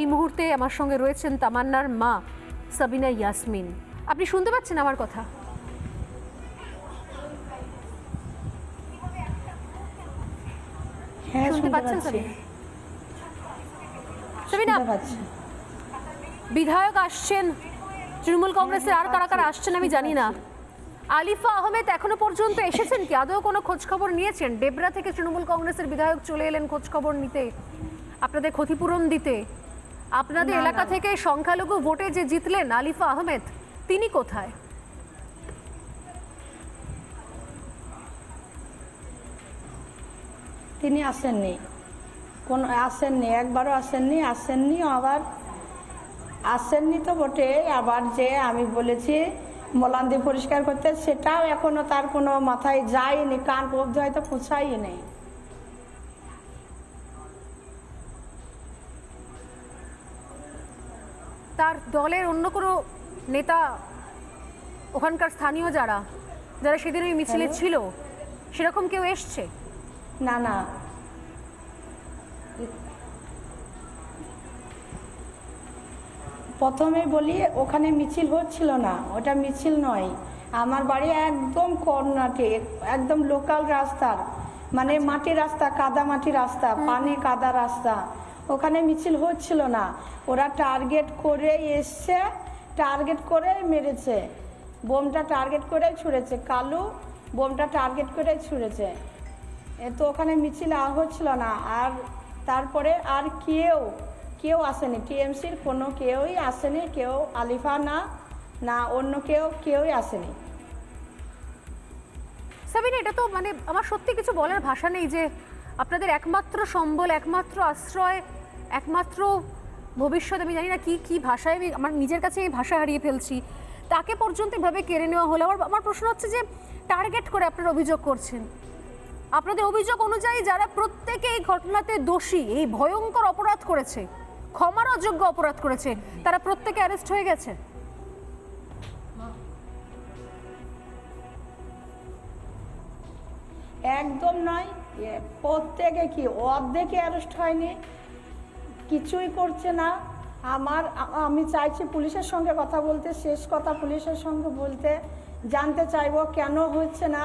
এই মুহূর্তে আমার সঙ্গে রয়েছেন তামান্নার মা সাবিনা ইয়াসমিন। আপনি শুনতে পাচ্ছেন আমার কথা? হ্যাঁ শুনতে পাচ্ছেন সাবিনা? বিধায়ক আসছেন তৃণমূল কংগ্রেসের আর কারা কারা আসছেন আমি জানি না। আলিফা আহমেদ এখনও পর্যন্ত এসেছেন কি? আদৌ কোনো খোঁজ খবর নিয়েছেন? ডেবরা থেকে তৃণমূল কংগ্রেসের বিধায়ক চলে এলেন খোঁজ খবর নিতে আপনাদের ক্ষতিপূরণ দিতে। আপনাদের এলাকা থেকে সংখ্যালঘু ভোটে যে জিতলেন আলিফা আহমেদ তিনি কোথায়? তিনি আসেননি। কোন আসেননি একবারও আসেননি আসেননি আবার আসেননি তো বটে। আবার যে আমি বলেছি মলান্দি পরিষ্কার করতে সেটাও এখনও তার কোনো মাথায় যায়নি কান অবধি হয়তো পুছাই নেই তার দলের অন্য কোনো নেতা ওখানকার স্থানীয় যারা যারা সেদিন ওই মিছিলে ছিল সেরকম কেউ এসছে? না না। প্রথমে বলি ওখানে মিছিল হচ্ছিল না ওটা মিছিল নয়। আমার বাড়ি একদম কর্নাটে একদম লোকাল রাস্তার মানে মাটি রাস্তা কাদা মাটি রাস্তা পানি কাদা রাস্তা। ওখানে মিছিল হচ্ছিল না। ওরা টার্গেট করে এসছে টার্গেট করে মেরেছে। বোমটা টার্গেট করে ছুঁড়েছে। কালু বোমটা টার্গেট করে ছুঁড়েছে। এ তো ওখানে মিছিল আর হচ্ছিল না। আর তারপরে আর কেউ কেউ আসেনি। টিএমসির কোনো কেউই আসেনি। কেউ আলিফা না না অন্য কেউ, কেউই আসেনি। সাবিনা, এটা তো মানে আমার সত্যি কিছু বলার ভাষা নেই যে আপনাদের একমাত্র সম্বল, একমাত্র আশ্রয়, একমাত্র ভবিষ্যৎ, আমি জানি না কি কি ভাষায় আমি আমার নিজের কাছে এই ভাষা হারিয়ে ফেলছি, তাকে পর্যন্ত এভাবে কেড়ে নেওয়া হলো। আমার আমার প্রশ্ন হচ্ছে যে, টার্গেট করে আপনারা অভিযোগ করছেন। আপনাদের অভিযোগ অনুযায়ী যারা প্রত্যেকে এই ঘটনাতে দোষী, এই ভয়ঙ্কর অপরাধ করেছে, ক্ষমার অযোগ্য অপরাধ করেছে, তারা প্রত্যেকে অ্যারেস্ট হয়ে গেছে। একদম নয় প্রত্যেকে কি অর্ধেকে অ্যারেস্ট হয়নি? কিছুই করছে না। আমার আমি চাইছি পুলিশের সঙ্গে কথা বলতে, শেষ কথা পুলিশের সঙ্গে বলতে। জানতে চাইব কেন হচ্ছে না,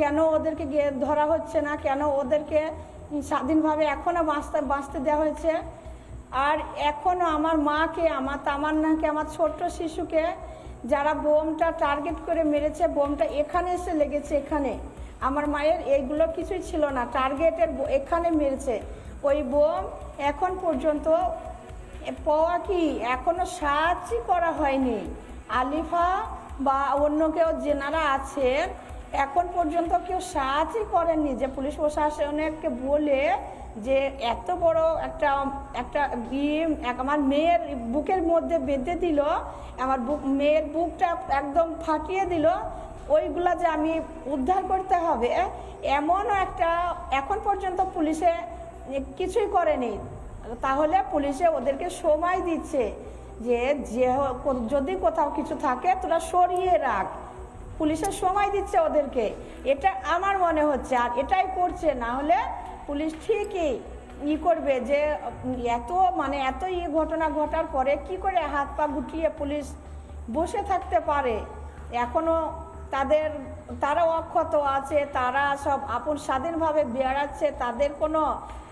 কেন ওদেরকে ধরা হচ্ছে না, কেন ওদেরকে স্বাধীনভাবে এখনও বাঁচতে বাঁচতে দেওয়া হয়েছে। আর এখনও আমার মাকে, আমার তামার তামান্নাকে, আমার ছোট্ট শিশুকে যারা বোমটা টার্গেট করে মেরেছে, বোমটা এখানে এসে লেগেছে, এখানে। আমার মায়ের এইগুলো কিছুই ছিল না। টার্গেটের এখানে মেরেছে ওই বোম এখন পর্যন্ত পাওয়া কি? এখনও সাহায্যই করা হয়নি। আলিফা বা অন্য কেউ যেনারা আছেন, এখন পর্যন্ত কেউ সাহায্যই করেননি। যে পুলিশ প্রশাসনকে বলে যে এত বড় একটা একটা বিম আমার মেয়ের বুকের মধ্যে বেঁধে দিল, আমার বুক মেয়ের বুকটা একদম ফাটিয়ে দিল ওইগুলা যে আমি উদ্ধার করতে হবে এমনও একটা এখন পর্যন্ত পুলিশে কিছুই করেনি। তাহলে পুলিশে ওদেরকে সময় দিচ্ছে যে যে যদি কোথাও কিছু থাকে তোরা সরিয়ে রাখ। পুলিশের সময় দিচ্ছে ওদেরকে। এটা আমার মনে হচ্ছে, আর এটাই করছে, না হলে পুলিশ ঠিকই ই করবে যে, এত মানে এত ই ঘটনা ঘটার পরে কি করে হাত পা গুটিয়ে পুলিশ বসে থাকতে পারে? এখনও তাদের তারা অক্ষত আছে তারা সব আপন স্বাধীনভাবে বেড়াচ্ছে তাদের কোনো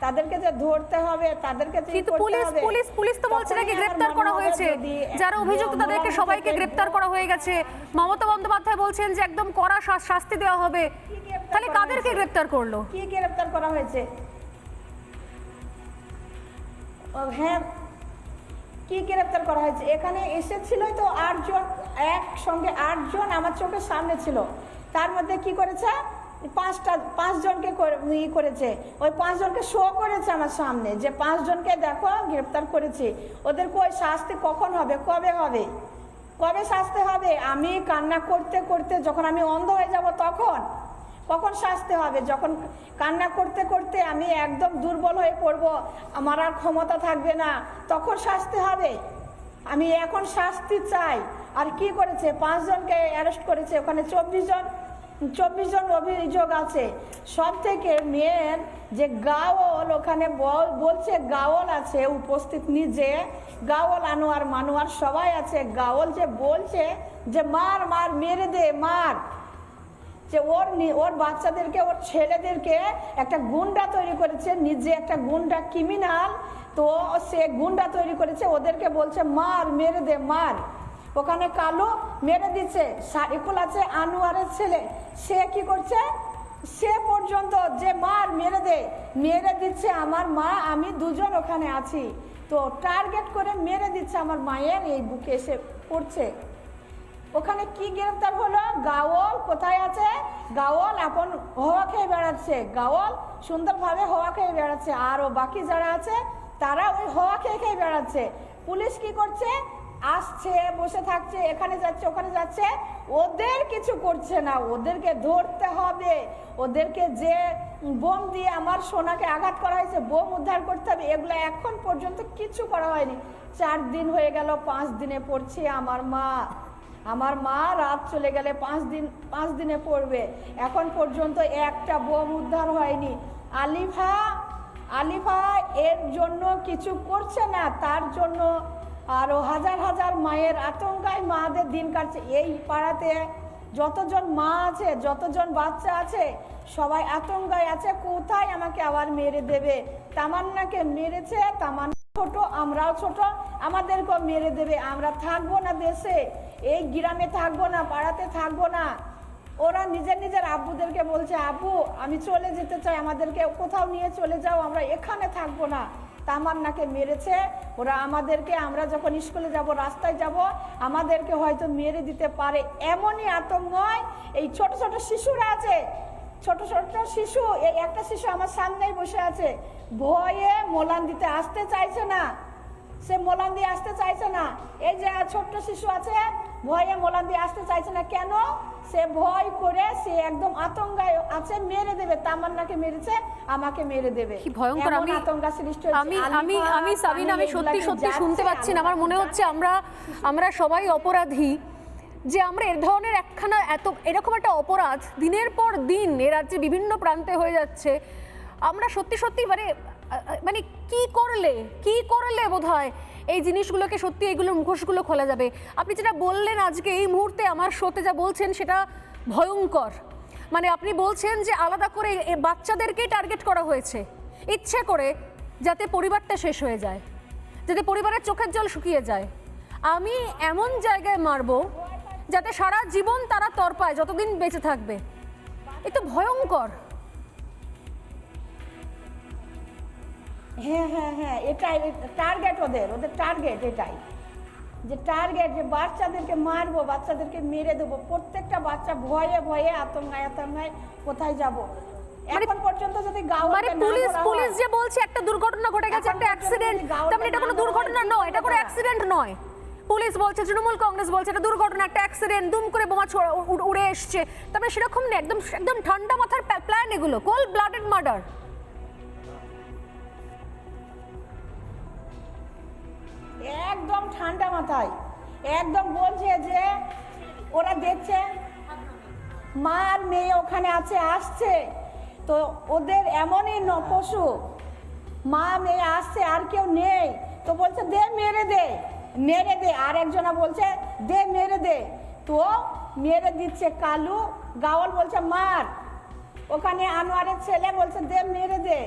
তাদেরকে যে ধরতে হবে তাদেরকে কিন্তু পুলিশ পুলিশ পুলিশ তো বলছে নাকি মনে করা হয়েছে। যারা অভিযুক্ত তাদেরকে সবাইকে গ্রেপ্তার করা হয়ে গেছে। মমতা বন্দ্যোপাধ্যায় বলছেন যে একদম কড়া শাস্তি দেওয়া হবে। তাহলে কাদেরকে হয়েছে? গ্রেপ্তার করল? কি গ্রেপ্তার করা হয়েছে? হ্যাঁ কি গ্রেপ্তার করা হয়েছে? এখানে এসেছিল তো আটজন, একসঙ্গে আটজন আমার চোখের সামনে ছিল। তার মধ্যে কি করেছে? পাঁচটা, পাঁচজনকে ই করেছে। ওই পাঁচজনকে শো করেছে আমার সামনে যে পাঁচজনকে দেখো গ্রেপ্তার করেছে। ওদের কই শাস্তি কখন হবে? কবে হবে? কবে শাস্তি হবে? আমি কান্না করতে করতে যখন আমি অন্ধ হয়ে যাব তখন কখন শাস্তি হবে? যখন কান্না করতে করতে আমি একদম দুর্বল হয়ে পড়ব, আমার আর ক্ষমতা থাকবে না, তখন শাস্তি হবে। আমি এখন শাস্তি চাই। আর কি করেছে? পাঁচজনকে অ্যারেস্ট করেছে। ওখানে চব্বিশ জন চব্বিশ জন অভিযোগ আছে। সব থেকে মেন যে গাওয়াল, ওখানে বল- বলছে গাওয়াল আছে, উপস্থিত নিজে। গাওয়াল, আনোয়ার, মানুয়ার সবাই আছে। গাওয়াল যে বলছে যে মার মার, মেরে দে, মার। যে ওর ওর বাচ্চাদেরকে, ওর ছেলেদেরকে একটা গুন্ডা তৈরি করেছে, নিজে একটা গুন্ডা ক্রিমিনাল তো সে গুন্ডা তৈরি করেছে, ওদেরকে বলছে, মার, মেরে দে, মার। ওখানে কালো মেরে দিচ্ছে সারিকুল আছে, আনোয়ারের ছেলে। সে কি করছে? সে পর্যন্ত যে, মার, মেরে দে। মেরে দিচ্ছে আমার মা, আমি দুজন ওখানে আছি। তো টার্গেট করে মেরে দিচ্ছে আমার মায়ের, এই বুকে এসে পড়ছে। ওখানে কি গ্রেফতার হলো? গাওয়াল, কোথায় আছে? গাওয়াল এখন হওয়া খেয়ে বেড়াচ্ছে। গাওয়াল সুন্দরভাবে হওয়া খেয়ে বেড়াচ্ছে। আর ও বাকি যারা আছে, তারা ওই হওয়া খেয়ে খেয়ে বেড়াচ্ছে। পুলিশ কি করছে? আসছে, বসে থাকছে, এখানে যাচ্ছে, ওখানে যাচ্ছে। ওদের কিছু করছে না। ওদেরকে ধরতে হবে। ওদেরকে যে বোম দিয়ে আমার সোনাকে আঘাত করা হয়েছে, বোম উদ্ধার করতে হবে, এগুলো এখন পর্যন্ত কিছু করা হয়নি। চার দিন হয়ে গেল, পাঁচ দিনে পড়ছে আমার মা। আমার মা রাত চলে গেলে পাঁচ দিন, পাঁচ দিনে পড়বে। এখন পর্যন্ত একটা বোম উদ্ধার হয়নি। আলিফা আলিফা এর জন্য কিছু করছে না, তার জন্য আরও হাজার হাজার মায়ের আতঙ্কায় মাদের দিন কাটছে। এই পাড়াতে যতজন মা আছে, যতজন বাচ্চা আছে, সবাই আতঙ্কায় আছে, কোথায় আমাকে আবার মেরে দেবে? তামান্নাকে মেরেছে, তামান্না ছোট আমরাও ছোট, আমাদেরকেও মেরে দেবে। আমরা থাকব না দেশে, এই গ্রামে থাকব না, পাড়াতে থাকব না। ওরা নিজের নিজের আব্বুদেরকে বলছে, আব্বু, আমি চলে যেতে চাই, আমাদেরকে কোথাও নিয়ে চলে যাও, আমরা এখানে থাকব না। তামান্নাকে মেরেছে, ওরা আমাদেরকে, আমরা যখন স্কুলে যাব, রাস্তায় যাব, আমাদেরকে হয়তো মেরে দিতে পারে। এমনই আতঙ্কয় এই ছোট ছোট শিশুরা আছে। ছোট ছোট শিশু, এই একটা শিশু আমার সামনেই বসে আছে। ভয়ে মোলান দিতে আসতে চাইছে না। সে মোলান দিয়ে আসতে চাইছে না। এই যে ছোট্ট শিশু আছে ভয়ে মোলান দিয়ে আসতে চাইছে না। কেন? সে ভয় করে সে একদম আতঙ্কায় আছে মেরে দেবে। তামান্নাকে মেরেছে আমাকে মেরে দেবে। কি ভয়ঙ্কর আমি আতঙ্কা সৃষ্টি। আমি আমি আমি সাবিনা আমি সত্যি সত্যি শুনতে পাচ্ছি না। আমার মনে হচ্ছে আমরা আমরা সবাই অপরাধী যে আমরা এর ধরনের একখানা এত এরকম একটা অপরাধ দিনের পর দিন এ রাজ্যে বিভিন্ন প্রান্তে হয়ে যাচ্ছে। আমরা সত্যি সত্যি মানে মানে কি করলে? কি করলে বোধহয় এই জিনিসগুলোকে সত্যি এইগুলোর মুখোশগুলো খোলা যাবে? আপনি যেটা বললেন আজকে এই মুহূর্তে আমার শোতে যা বলছেন সেটা ভয়ঙ্কর। মানে আপনি বলছেন যে আলাদা করে বাচ্চাদেরকেই টার্গেট করা হয়েছে। ইচ্ছে করে যাতে পরিবারটা শেষ হয়ে যায়, যাতে পরিবারের চোখের জল শুকিয়ে যায়। আমি এমন জায়গায় মারবো যাতে সারা জীবন তারা তরপায় যতদিন বেঁচে থাকবে। এ তো ভয়ঙ্কর। হ্যাঁ হ্যাঁ হ্যাঁ এটাই টার্গেট ওদের ওদের টার্গেট এটাই। যে টার্গেট যে বাচ্চাদেরকে মারবো বাচ্চাদেরকে মেরে দেবো প্রত্যেকটা বাচ্চা ভয়ে ভয়ে আতঙ্কায় আতঙ্কায় কোথায় যাব? এখন পর্যন্ত যদি মানে পুলিশ পুলিশ যে বলছে একটা দুর্ঘটনা ঘটে গেছে একটা অ্যাক্সিডেন্ট তার মানে এটা কোনো দুর্ঘটনা নয় এটা কোনো অ্যাক্সিডেন্ট নয়। পুলিশ বলছে তৃণমূল কংগ্রেস বলছে এটা দুর্ঘটনা একটা অ্যাক্সিডেন্ট দুম করে বোমা উড়ে এসছে। তারপরে সেরকম না একদম একদম ঠান্ডা মাথার প্ল্যান এগুলো কোল ব্লাডেড মার্ডার একদম ঠান্ডা মাথায়। একদম বলছে যে, ওরা দেখছে, মা আর মেয়ে ওখানে আছে, আসছে। তো ওদের এমনই ন পশু। মা, মেয়ে আসছে, আর কেউ নেই। তো বলছে, দে, মেরে দে। মেরে দে। আর একজনা বলছে, দে, মেরে দে। তো মেরে দিচ্ছে কালু। গাওয়াল বলছে, মার। ওখানে আনোয়ারের ছেলে বলছে, দে, মেরে দে।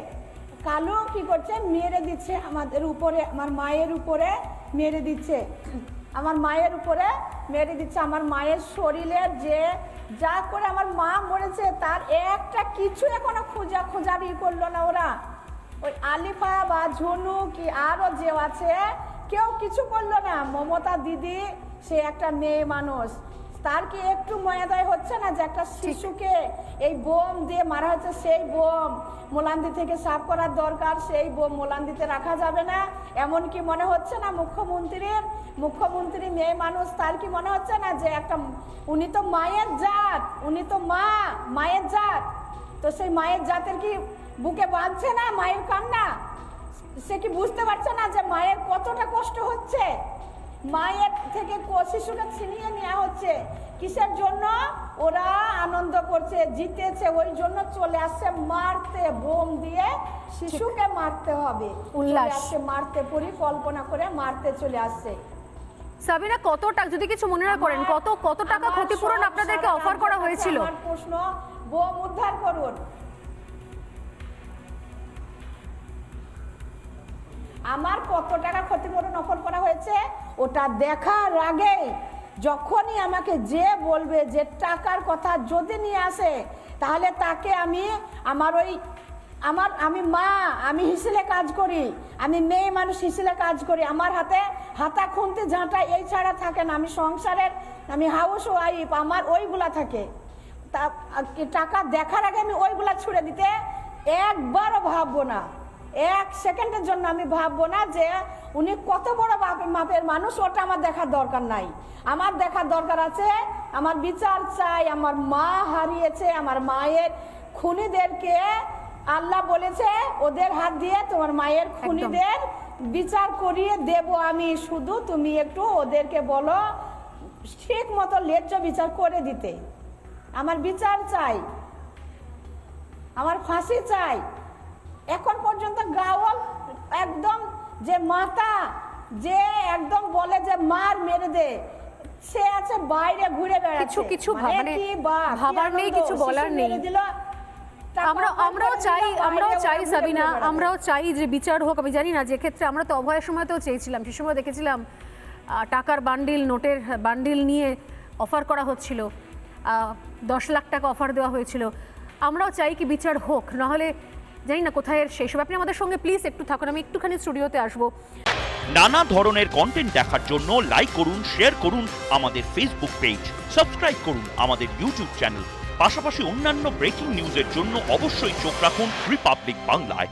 কালু কি করছে? মেরে দিচ্ছে আমাদের উপরে, আমার মায়ের উপরে মেরে দিচ্ছে। আমার মায়ের উপরে মেরে দিচ্ছে। আমার মায়ের শরীরের যে, যা করে আমার মা মরেছে, তার একটা কিছু এখনও খোঁজা, খোঁজাবি করল না ওরা। ওই আলিফা বা ঝুনু কি আরও যে আছে, কেউ কিছু করল না। মমতা দিদি, সে একটা মেয়ে মানুষ। তার কি একটু ময়াদয় হচ্ছে না যে একটা শিশুকে এই বোম দিয়ে মারা হচ্ছে? সেই বোম মোলান্দি থেকে সাফ করার দরকার সেই বোম মোলান্দিতে রাখা যাবে না। এমন কি মনে হচ্ছে না মুখ্যমন্ত্রীর? মুখ্যমন্ত্রী মেয়ে মানুষ তার কি মনে হচ্ছে না যে একটা উনি তো মায়ের জাত উনি তো মা মায়ের জাত। তো সেই মায়ের জাতের কি বুকে বাঁধছে না মায়ের কান্না? সে কি বুঝতে পারছে না যে মায়ের কতটা কষ্ট হচ্ছে? মায়ের থেকে শিশুকে ছিনিয়ে নেওয়া হচ্ছে। কিসের জন্য? ওরা আনন্দ করছে জিতেছে। ওই জন্য চলে আসছে মারতে বোম দিয়ে শিশুকে মারতে হবে। উল্লাস। মারতে পরিকল্পনা করে মারতে চলে আসছে। সাবিনা কত টাকা যদি কিছু মনে না করেন কত কত টাকা ক্ষতিপূরণ আপনাদেরকে অফার করা হয়েছিল? প্রশ্ন বোম উদ্ধার করুন। আমার কত টাকা ক্ষতিপূরণ অফার করা হয়েছে? ওটা দেখার আগে যখনই আমাকে যে বলবে যে টাকার কথা যদি নিয়ে আসে, তাহলে তাকে আমি আমার ওই, আমার, আমি মা, আমি হিসেলে কাজ করি, আমি মেয়ে মানুষ হিসেলে কাজ করি, আমার হাতে হাতা, খুনতে, ঝাঁটা এই ছাড়া থাকে না, আমি সংসারের, আমি হাউস ওয়াইফ আমার ওইগুলা থাকে। তা টাকা দেখার আগে আমি ওইগুলা ছুড়ে দিতে একবারও ভাববো না। এক সেকেন্ডের জন্য আমি ভাববো না যে উনি কত বড় মাপের মানুষ ওটা আমার দেখার দরকার নাই। আমার দেখার দরকার আছে আমার বিচার চাই আমার মা হারিয়েছে আমার মায়ের খুনিদেরকে আল্লাহ বলেছে ওদের হাত দিয়ে তোমার মায়ের খুনিদের বিচার করিয়ে দেব আমি। শুধু তুমি একটু ওদেরকে বলো ঠিক মতো লেজ্জ বিচার করে দিতে। আমার বিচার চাই আমার ফাঁসি চাই। এখন পর্যন্ত গাওয়াল একদম যে মাতা যে একদম বলে যে মার মেরে দে সে আছে বাইরে ঘুরে বেড়াচ্ছে। কিছু কিছু মানে বা- ভাবার নেই, কিছু বলার নেই। আমরা আমরাও চাই আমরাও চাই সাবিনা আমরাও চাই যে বিচার হোক আমি জানি না যে ক্ষেত্রে আমরা তো অভয়ের সময়তেও চেয়েছিলাম সে সময় দেখেছিলাম টাকার বান্ডিল নোটের বান্ডিল নিয়ে অফার করা হচ্ছিল আহ, দশ লাখ টাকা অফার দেওয়া হয়েছিল। আমরাও চাই কি বিচার হোক নাহলে জানি না কোথায় এর শেষ হবে। আপনি আমাদের সঙ্গে প্লিজ একটু থাকুন, আমি একটুখানি স্টুডিওতে আসব। নানা ধরনের কন্টেন্ট দেখার জন্য লাইক করুন শেয়ার করুন আমাদের ফেসবুক পেজ সাবস্ক্রাইব করুন আমাদের ইউটিউব চ্যানেল পাশাপাশি অন্যান্য ব্রেকিং নিউজের জন্য অবশ্যই চোখ রাখুন রিপাবলিক বাংলায়